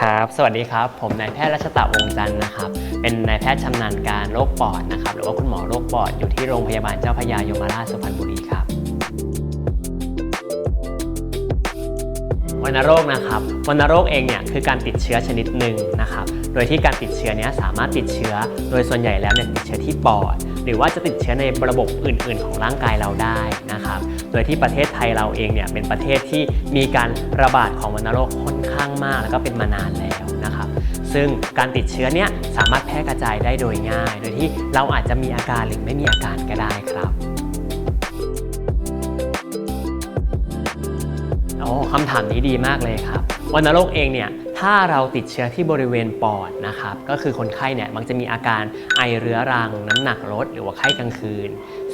ครับ สวัสดีครับ ผมนายแพทย์รัชตะวงจันทร์นะครับ เป็นนายแพทย์ชำนาญการโรคปอดนะครับ หรือว่าคุณหมอโรคปอดอยู่ที่โรงพยาบาลเจ้าพระยายมราชสุพรรณบุรีครับวัณโรคนะครับวัณโรคเองเนี่ยคือการติดเชื้อชนิดหนึ่งนะครับ โดยที่การติดเชื้อนี้สามารถติดเชื้อ โดยส่วนใหญ่แล้วเนี่ยติดเชื้อที่ปอด หรือว่าจะติดเชื้อในระบบอื่น ๆ ของร่างกายเราได้นะครับ โดยที่ประเทศไทยเราเองเนี่ยเป็นประเทศที่มีการระบาดของวัณโรคค่อนข้างมาก แล้วก็เป็นมานานแล้วนะครับ ซึ่งการติดเชื้อเนี่ยสามารถแพร่กระจายได้โดยง่าย โดยที่เราอาจจะมีอาการหรือไม่มีอาการก็ได้ครับโอ้คำถามนี้ดีมากเลยครับวัณโรคเองเนี่ย ถ้าเราติดเชื้อที่บริเวณปอดนะครับ ก็คือคนไข้เนี่ยมักจะมีอาการไอเรื้อรัง น้ำหนักลดหรือว่าไข้กลางคืน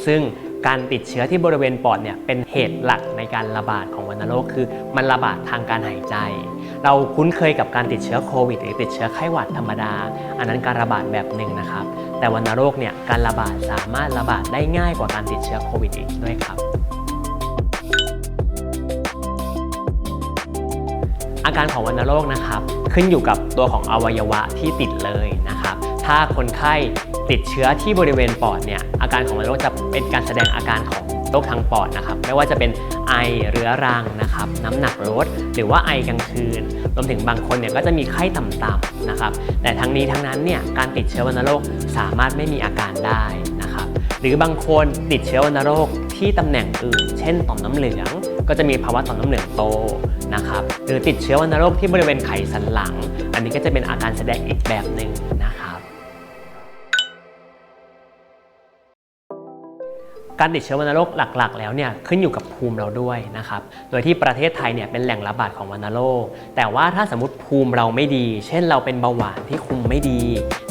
ซึ่งการติดเชื้อที่บริเวณปอดเนี่ยเป็นเหตุหลักในการระบาดของวัณโรคคือมันระบาดทางการหายใจ เราคุ้นเคยกับการติดเชื้อโควิด หรือติดเชื้อไข้หวัดธรรมดา อันนั้นการระบาดแบบหนึ่งนะครับ แต่วัณโรคเนี่ยการระบาดสามารถระบาดได้ง่ายกว่าการติดเชื้อโควิดอีกด้วยครับ อาการของวัณโรคนะครับ ขึ้นอยู่กับตัวของอวัยวะที่ติดเลยนะครับ ถ้าคนไข้ติดเชื้อที่บริเวณปอดเนี่ยอาการของวัณโรคจะเป็นการแสดงอาการของโรคทางปอดนะครับ ไม่ว่าจะเป็นไอเรื้อรังนะครับ น้ำหนักลดหรือว่าไอกลางคืน รวมถึงบางคนเนี่ยก็จะมีไข้ต่ำๆนะครับ แต่ทั้งนี้ทั้งนั้นเนี่ยการติดเชื้อวัณโรคสามารถไม่มีอาการได้นะครับ หรือบางคนติดเชื้อวัณโรคที่ตำแหน่งอื่น เช่นต่อมน้ำเหลือง ก็จะมีภาวะต่อมน้ำเหลืองโตนะครับหรือติดเชื้อวัณโรคที่บริเวณไขสันหลัง อันนี้ก็จะเป็นอาการแสดงอีกแบบหนึ่ง การติดเชื้อวัณโรคหลักๆ แล้วเนี่ยขึ้นอยู่กับภูมิเราด้วยนะครับ โดยที่ประเทศไทยเนี่ยเป็นแหล่งระบาดของวัณโรค แต่ว่าถ้าสมมติภูมิเราไม่ดี เช่นเราเป็นเบาหวานที่คุมไม่ดี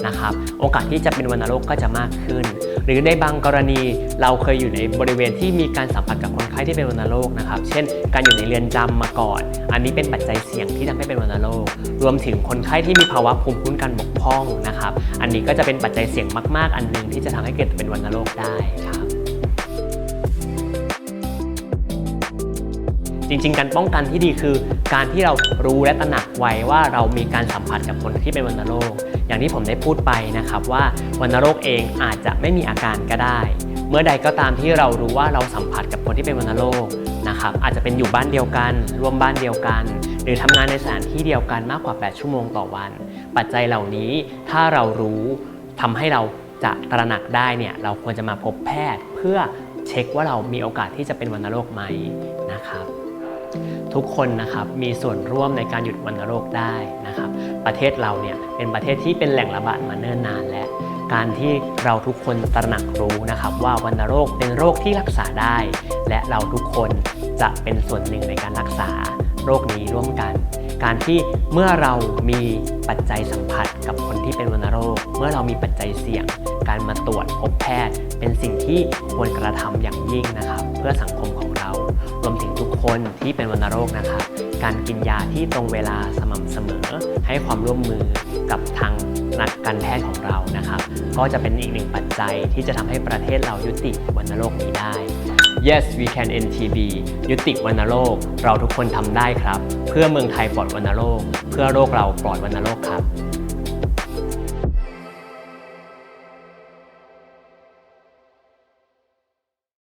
นะครับ โอกาสที่จะเป็นวัณโรคก็จะมากขึ้น หรือในบางกรณีเราเคยอยู่ในบริเวณที่มีการสัมผัสกับคนไข้ที่เป็นวัณโรคนะครับ เช่น การอยู่ในเรือนจำมาก่อน อันนี้เป็นปัจจัยเสี่ยงที่ทำให้เป็นวัณโรค รวมถึงคนไข้ที่มีภาวะภูมิคุ้มกันบกพร่องนะครับ อันนี้ก็จะเป็นปัจจัยเสี่ยงมาก ๆ อันหนึ่งที่จะทำให้เกิดเป็นวัณโรคได้ครับ จริง ๆ การป้องกันที่ดีคือ การที่เรารู้และตระหนักไว้ว่าเรามีการสัมผัสกับคนที่เป็นวัณโรค อย่างที่ผมได้พูดไปนะครับว่าวัณโรคเองอาจจะไม่มีอาการก็ได้ เมื่อใดก็ตามที่เรารู้ว่าเราสัมผัสกับคนที่เป็นวัณโรคนะครับอาจจะเป็นอยู่บ้านเดียวกัน ร่วมบ้านเดียวกัน หรือทำงานในสถานที่เดียวกันมากกว่า 8 ชั่วโมงต่อวัน ปัจจัยเหล่านี้ถ้าเรารู้ทำให้เราจะตระหนักได้เนี่ยเราควรจะมาพบแพทย์เพื่อเช็คว่าเรามีโอกาสที่จะเป็นวัณโรคไหมนะครับ ทุกคนนะครับมีส่วนร่วมในการหยุดวัณโรคได้นะครับ ประเทศเราเนี่ยเป็นประเทศที่เป็นแหล่งระบาดมาเนิ่นนานแล้ว การที่เราทุกคนตระหนักรู้นะครับ ว่าวัณโรคเป็นโรคที่รักษาได้ และเราทุกคนจะเป็นส่วนหนึ่งในการรักษาโรคนี้ร่วมกัน การที่เมื่อเรามีปัจจัยสัมผัสกับคนที่เป็นวัณโรค เมื่อเรามีปัจจัยเสี่ยง การมาตรวจพบแพทย์ เป็นสิ่งที่ควรกระทำอย่างยิ่งนะครับ เพื่อสังคมของเรา รวมถึงทุกคนที่เป็นวัณโรคนะครับ การกินยาที่ตรงเวลาสม่ำเสมอ ให้ความร่วมมือกับทางนักการแพทย์ของเรานะครับ ก็จะเป็นอีกหนึ่งปัจจัยที่จะทำให้ประเทศเรายุติวัณโรคนี้ได้ Yes we can NTB ยุติวัณโรค เราทุกคนทำได้ครับ เพื่อเมืองไทยปลอดวัณโรค เพื่อโรคเราปลอดวัณโรคครับ